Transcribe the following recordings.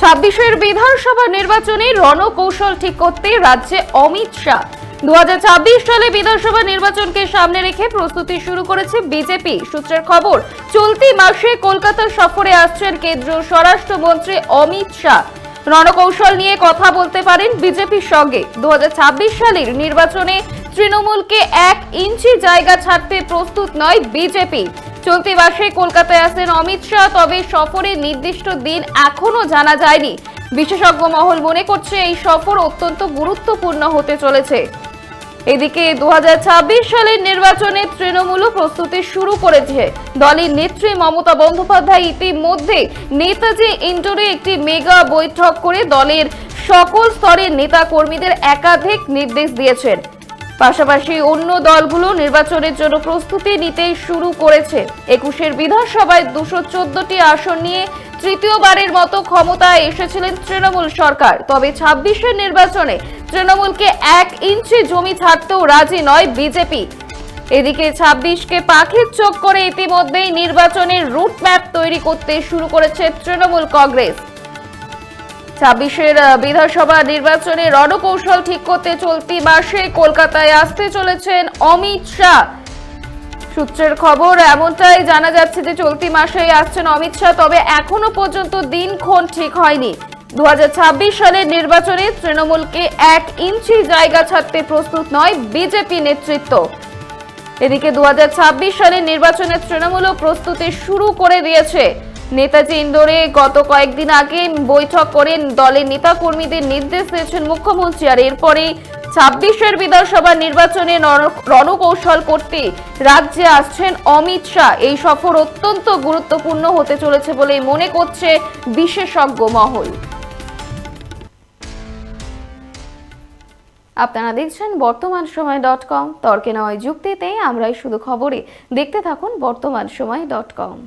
ছাব্বিশের বিধানসভা নির্বাচনে রণকৌশল ঠিক করতে রাজ্যে অমিত শাহ। দু সালে বিধানসভা নির্বাচনকে সামনে রেখে প্রস্তুতি শুরু করেছে বিজেপি। সূত্রের খবর, চলতি মাসে কলকাতা সফরে আসছেন কেন্দ্রীয় স্বরাষ্ট্রমন্ত্রী অমিত শাহ। রণকৌশল নিয়ে কথা বলতে পারেন বিজেপির সঙ্গে। দু হাজার ছাব্বিশ সালের নির্বাচনে তৃণমূলকে এক ইঞ্চি জায়গা ছাড়তে প্রস্তুত নয় বিজেপি। চলতি মাসে কলকাতায় আসেন অমিত শাহ, তবে সফরের নির্দিষ্ট দিন এখনও জানা যায়নি। বিশেষজ্ঞ মহল মনে করছে এই সফর অত্যন্ত গুরুত্বপূর্ণ হতে চলেছে। এদিকে দুই হাজার ছাব্বিশ সালের নির্বাচনে তৃণমূল প্রস্তুতি শুরু করেছে। দলের নেত্রী মমতা বন্দ্যোপাধ্যায় ইতিমধ্যে নেতাজি ইন্ডোরে একটি মেগা বৈঠক করে দলের সকল স্তরের নেতা কর্মীদের একাধিক নির্দেশ দিয়েছেন। পাশাপাশি অন্য দলগুলো নির্বাচনের জন্য প্রস্তুতি নিতে শুরু করেছে। একুশের বিধানসভায় দুশো চোদ্দটি আসন নিয়ে তৃতীয়বারের মতো ক্ষমতায় এসেছিলেন তৃণমূল সরকার। তবে ছাব্বিশের নির্বাচনে তৃণমূলকে এক ইঞ্চি জমি ছাড়তেও রাজি নয় বিজেপি। এদিকে ছাব্বিশকে পাখির চোখ করে ইতিমধ্যেই নির্বাচনের রুট ম্যাপ তৈরি করতে শুরু করেছে তৃণমূল কংগ্রেস। ছাব্বিশের বিধানসভা নির্বাচনে রণকৌশল ঠিক করতে চলতি মাসে কলকাতায় আসতে চলেছেন অমিত শাহ। সূত্রের খবর, এমনটাই জানা যাচ্ছে যে চলতি মাসেই আসছেন অমিত শাহ, তবে এখনও পর্যন্ত দিনক্ষণ ঠিক হয়নি। দু হাজার ছাব্বিশ সালের নির্বাচনে তৃণমূলকে এক ইঞ্চি জায়গা ছাড়তে প্রস্তুত নয় বিজেপি নেতৃত্ব। এদিকে দু হাজার ছাব্বিশ সালের নির্বাচনে তৃণমূলও প্রস্তুতি শুরু করে দিয়েছে। নেতাজি ইন্দোরে গত কয়েকদিন আগে বৈঠক করে দলের নেতাকর্মীদের নির্দেশ দিয়েছেন মুখ্যমন্ত্রী। আর এরপরে ছাব্বিশের বিধানসভা নির্বাচনে নর- রণকৌশল করতে রাজ্যে আসছেন অমিত শাহ। এই সফর অত্যন্ত গুরুত্বপূর্ণ হতে চলেছে বলে মনে করছে বিশেষজ্ঞ মহল। আপনারা দেখছেন বর্তমান সময় ডট কম। তর্কে নয় যুক্তিতে আমরাই শুধু খবরে। দেখতে থাকুন বর্তমান সময় ডট কম।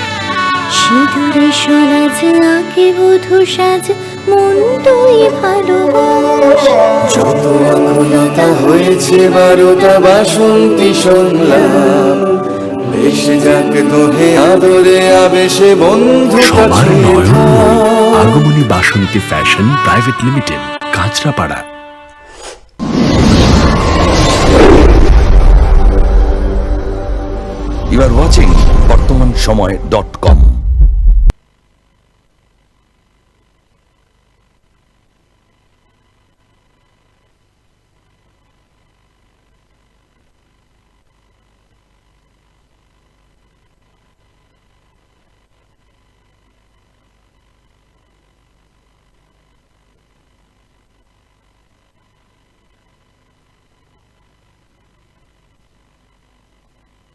সিঁদুরে সরাজ আগে বধু সাজ মন তুই ভালোবাস। যত আকুলতা হয়েছে বারোটা বাসন্তী সংলাপ ভেসে যাক দোহে আদরে আবেশে বন্ধু আগমনী Basanti fashion private limited Kanchrapara. You are watching Bartaman Samay dot com